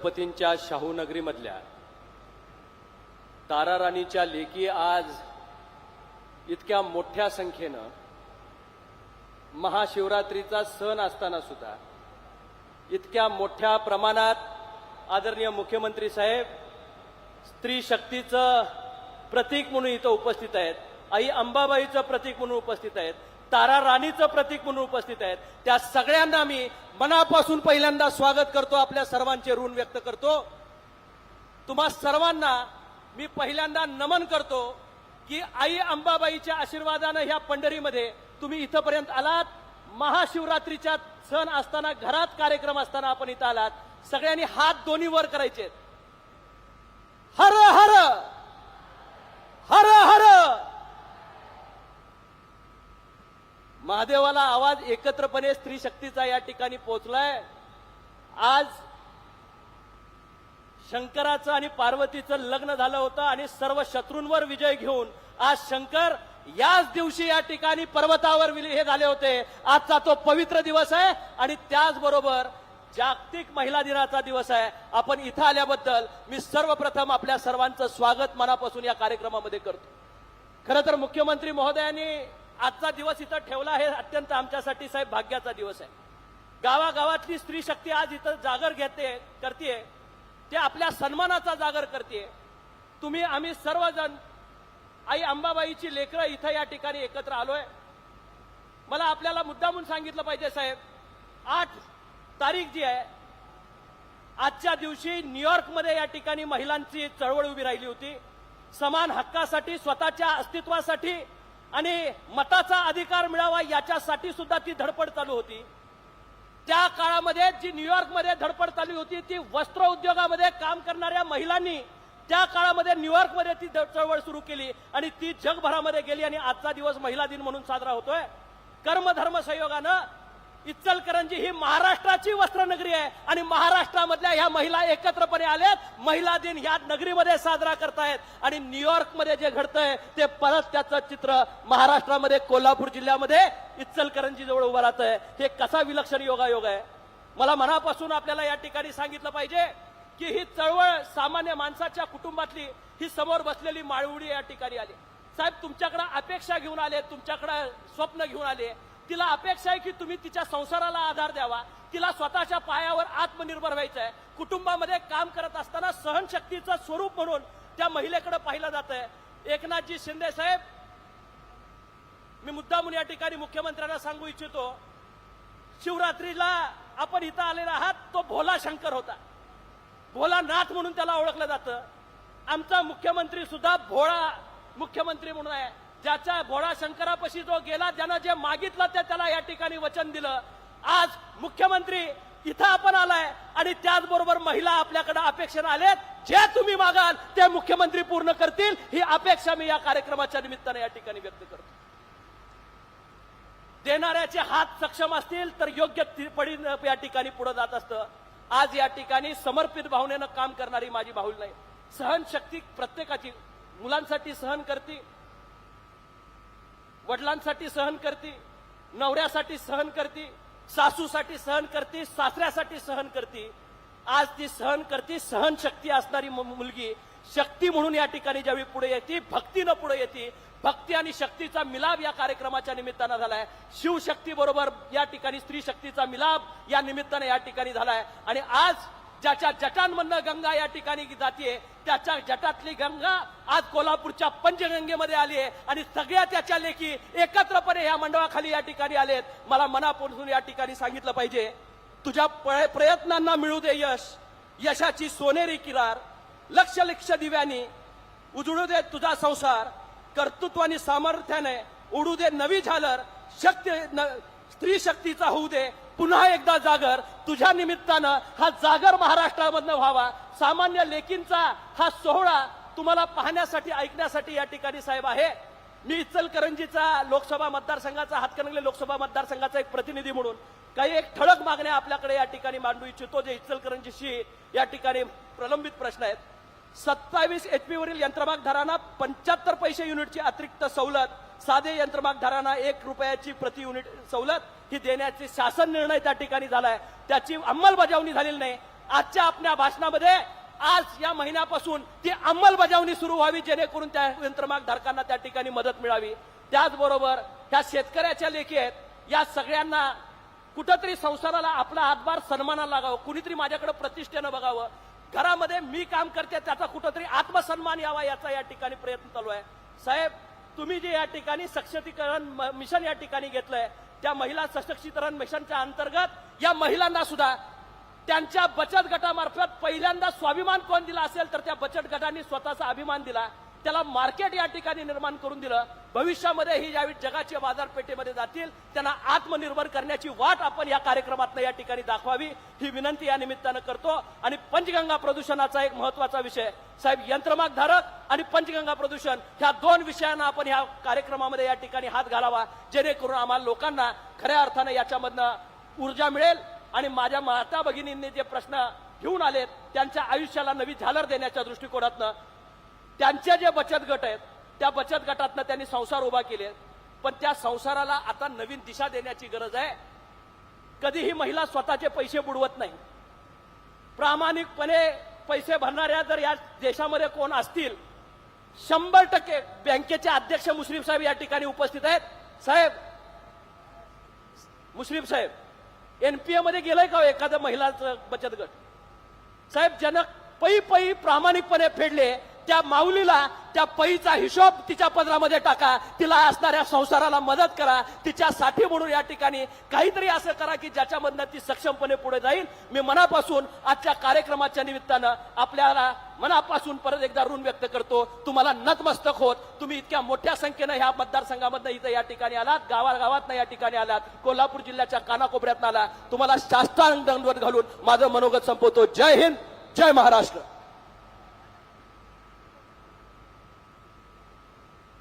छत्रपतींच्या शाहूनगरीमधल्या ताराराणीच्या लेकी आज इतक्या मोठ्या संख्येनं महाशिवरात्रीचा सण असताना सुद्धा इतक्या मोठ्या प्रमाणात आदरणीय मुख्यमंत्री साहेब स्त्री शक्तीचं प्रतीक म्हणून इथं उपस्थित आहेत आई अंबाबाईचं प्रतीक म्हणून उपस्थित आहेत. तारा राणीचं प्रतीक म्हणून उपस्थित आहेत. त्या सगळ्यांना मी मनापासून पहिल्यांदा स्वागत करतो आपल्या सर्वांचे ऋण व्यक्त करतो. तुम्हा सर्वांना मी पहिल्यांदा नमन करतो की आई अंबाबाईच्या आशीर्वादानं ह्या पंढरीमध्ये तुम्ही इथंपर्यंत आलात. महाशिवरात्रीच्या सण असताना घरात कार्यक्रम असताना आपण इथं आलात. सगळ्यांनी हात दोन्ही वर करायचे हर हर! हर हर! महादेवाला आवाज एकत्रपणे स्त्री शक्तीचा या ठिकाणी पोहोचलाय. आज शंकराचं आणि पार्वतीचं लग्न झालं होतं आणि सर्व शत्रूंवर विजय घेऊन आज शंकर याच दिवशी या ठिकाणी पर्वतावर हे झाले होते. आजचा तो पवित्र दिवस आहे आणि त्याचबरोबर जागतिक महिला दिनाचा दिवस आहे. आपण इथं आल्याबद्दल मी सर्वप्रथम आपल्या सर्वांचं स्वागत मनापासून या कार्यक्रमामध्ये करतो. खरं तर मुख्यमंत्री महोदयांनी आजचा दिवस इथं ठेवला हे अत्यंत आमच्यासाठी साहेब भाग्याचा दिवस आहे. गावागावातली स्त्री शक्ती आज इथं जागर घेते करते ते आपल्या सन्मानाचा जागर करते तुम्ही आम्ही सर्वजण आई अंबाबाईची लेकरं इथं या ठिकाणी एकत्र आलोय. मला आपल्याला मुद्दामून सांगितलं पाहिजे साहेब आठ तारीख जी आहे आजच्या दिवशी न्यूयॉर्कमध्ये या ठिकाणी महिलांची चळवळ उभी राहिली होती. समान हक्कासाठी स्वतःच्या अस्तित्वासाठी आणि मताचा अधिकार मिळावा याच्यासाठी सुद्धा ती धडपड चालू होती. त्या काळामध्ये जी न्यूयॉर्कमध्ये धडपड चालू होती ती वस्त्र उद्योगामध्ये काम करणाऱ्या महिलांनी त्या काळामध्ये न्यूयॉर्कमध्ये ती चळवळ सुरू केली आणि ती जगभरामध्ये गेली आणि आजचा दिवस महिला दिन म्हणून साजरा होतोय. कर्मधर्म संयोगानं इच्चलकरंजी ही महाराष्ट्राची वस्त्रनगरी आहे आणि महाराष्ट्रामधल्या ह्या महिला एकत्रपणे आल्यात महिला दिन ह्या नगरीमध्ये साजरा करतायत. आणि न्यूयॉर्कमध्ये जे घडतंय ते परत त्याचं चित्र महाराष्ट्रामध्ये कोल्हापूर जिल्ह्यामध्ये इच्चलकरंजी जवळ उभं राहत आहे हे कसा विलक्षण योगायोग आहे? मला मनापासून आपल्याला या ठिकाणी सांगितलं पाहिजे की ही चळवळ सामान्य माणसाच्या कुटुंबातली ही समोर बसलेली माळवडी या ठिकाणी आली. साहेब तुमच्याकडे अपेक्षा घेऊन आले तुमच्याकडे स्वप्न घेऊन आले. तिला अपेक्षा आहे की तुम्ही तिच्या संसाराला आधार द्यावा. तिला स्वतःच्या पायावर आत्मनिर्भर व्हायचं आहे कुटुंबामध्ये काम करत असताना सहनशक्तीचं स्वरूप म्हणून त्या महिलेकडे पाहिलं जात आहे एकनाथजी शिंदे साहेब मी मुद्दामून या ठिकाणी मुख्यमंत्र्यांना सांगू इच्छितो शिवरात्रीला आपण इथं आलेला आहात तो भोला शंकर होता. भोला नाथ म्हणून त्याला ओळखलं जातं. आमचा मुख्यमंत्री सुद्धा भोळा मुख्यमंत्री म्हणून आहे. ज्याच्या घोडा शंकरापाशी जो गेला ज्यानं जे मागितलं ते त्याला या ठिकाणी वचन दिलं. आज मुख्यमंत्री इथं आपण आलाय आणि त्याचबरोबर महिला आपल्याकडे अपेक्षा आलेत. जे तुम्ही मागाल ते मुख्यमंत्री पूर्ण करतील. ही अपेक्षा मी या कार्यक्रमाच्या निमित्ताने या ठिकाणी व्यक्त करतो. देणाऱ्याचे हात सक्षम असतील तर योग्य पडी या ठिकाणी पुढे जात असतं. आज या ठिकाणी समर्पित भावनेनं काम करणारी माझी भाऊल नाही. सहनशक्ती प्रत्येकाची मुलांसाठी सहन करते वडिलांसाठी सहन करते नवऱ्यासाठी सहन करते सासूसाठी सहन करते सासऱ्यासाठी सहन करते. आज ती सहन करते सहनशक्ती असणारी मु- मुलगी शक्ती म्हणून या ठिकाणी ज्यावेळी पुढे येते भक्तीनं पुढे येते. भक्ती आणि शक्तीचा मिलाप या कार्यक्रमाच्या निमित्तानं झालाय. शिवशक्ती बरोबर या ठिकाणी स्त्री शक्तीचा मिलाप या निमित्तानं या ठिकाणी झालाय. आणि आज ज्याच्या जटांमधनं गंगा या ठिकाणी जाते त्याच्या जटातली गंगा आज कोल्हापूरच्या पंचगंगेमध्ये आली आहे. आणि सगळ्या त्याच्या लेखी एकत्रपणे या मंडळाखाली या ठिकाणी आलेत मला मनापासून या ठिकाणी सांगितलं पाहिजे तुझ्या प्रयत्नांना मिळू दे यश. यशाची सोनेरी किरार लक्ष लक्ष दिव्यानी उजळू दे तुझा संसार कर्तृत्व आणि सामर्थ्याने उडू दे नवी झालर शक्ती न- स्त्री शक्तीचा होऊ दे. पुन्हा एकदा जागर तुझ्या निमित्तानं हा जागर महाराष्ट्रामधनं व्हावा. सामान्य लेकींचा हा सोहळा तुम्हाला पाहण्यासाठी ऐकण्यासाठी या ठिकाणी साहेब आहे. मी इचलकरंजीचा लोकसभा मतदारसंघाचा हातकणंगले लोकसभा मतदारसंघाचा एक प्रतिनिधी म्हणून काही एक ठळक मागण्या आपल्याकडे या ठिकाणी मांडू इच्छितो जे इचलकरंजीशी या ठिकाणी प्रलंबित प्रश्न आहेत. सत्तावीस एचपी वरील यंत्रमागधारांना पंच्याहत्तर पैसे युनिटची अतिरिक्त सवलत साधे यंत्रमागधारांना एक रुपयाची प्रति युनिट सवलत ही देण्याचे शासन निर्णय त्या ठिकाणी झालाय. त्याची अंमलबजावणी झालेली नाही. आजच्या आपल्या भाषणामध्ये आज या महिन्यापासून ती अंमलबजावणी सुरू व्हावी जेणेकरून त्या यंत्रमाग धारकांना त्या ठिकाणी मदत मिळावी. त्याचबरोबर त्या शेतकऱ्याच्या लेखी आहेत या सगळ्यांना कुठंतरी संसाराला आपला हातभार सन्मानाला लागावं कुणीतरी माझ्याकडे प्रतिष्ठेनं बघावं. घरामध्ये मी काम करते त्याचा कुठंतरी आत्मसन्मान यावा याचा या ठिकाणी प्रयत्न चालू आहे. साहेब तुम्ही जे या ठिकाणी सशक्तीकरण म- मिशन या ठिकाणी घेतलंय त्या महिला सशक्तीकरण मिशनच्या अंतर्गत या महिलांना सुद्धा त्यांच्या बचत गटामार्फत पहिल्यांदा स्वाभिमान कोण दिला असेल तर त्या बचत गटांनी स्वतःचा अभिमान दिला. त्याला मार्केट या ठिकाणी निर्माण करून दिलं. भविष्यामध्ये ही ज्यावेळी जगाच्या बाजारपेठेमध्ये जातील त्यांना आत्मनिर्भर करण्याची वाट आपण या कार्यक्रमात या ठिकाणी दाखवावी ही विनंती या निमित्तानं करतो. आणि पंचगंगा प्रदूषणाचा एक महत्त्वाचा विषय. साहेब यंत्रमाग धारक आणि पंचगंगा प्रदूषण ह्या दोन विषयांना आपण ह्या कार्यक्रमामध्ये या ठिकाणी हात घालावा. जेणेकरून आम्हाला लोकांना खऱ्या अर्थानं याच्यामधनं ऊर्जा मिळेल आणि माझ्या माता भगिनींनी जे प्रश्न घेऊन आलेत त्यांच्या आयुष्याला नवी झालर देण्याच्या दृष्टिकोनातनं त्यांचे जे बचत गट आहेत त्या बचत गटातनं त्यांनी संसार उभा केले पण त्या संसाराला आता नवीन दिशा देण्याची गरज आहे. कधीही महिला स्वतःचे पैसे बुडवत नाही. प्रामाणिकपणे पैसे भरणाऱ्या जर या देशामध्ये कोण असतील शंभर टक्के बँकेचे अध्यक्ष मुश्रीफ साहेब या ठिकाणी उपस्थित आहेत. साहेब मुश्रीफ साहेब एनपीए मध्ये गेलंय का हो एखादं महिलाचं बचत गट? साहेब जनक पै पै प्रामाणिकपणे फेडले त्या माऊलीला त्या पैचा हिशोब तिच्या पदरामध्ये टाका. तिला असणाऱ्या संसाराला मदत करा. तिच्यासाठी म्हणून या ठिकाणी काहीतरी असं करा की ज्याच्यामधनं ती सक्षमपणे पुढे जाईल. मी मनापासून आजच्या कार्यक्रमाच्या निमित्तानं आपल्याला मनापासून परत एकदा ऋण व्यक्त करतो. तुम्हाला नतमस्तक होत. तुम्ही इतक्या मोठ्या संख्येनं ह्या मतदारसंघामधनं इथं या ठिकाणी आलात. गावागावातनं या ठिकाणी आलात. कोल्हापूर जिल्ह्याच्या कानाकोपऱ्यातनं आला तुम्हाला शास्त्रांग दंडवत घालून माझं मनोगत संपवतो. जय हिंद. जय महाराष्ट्र.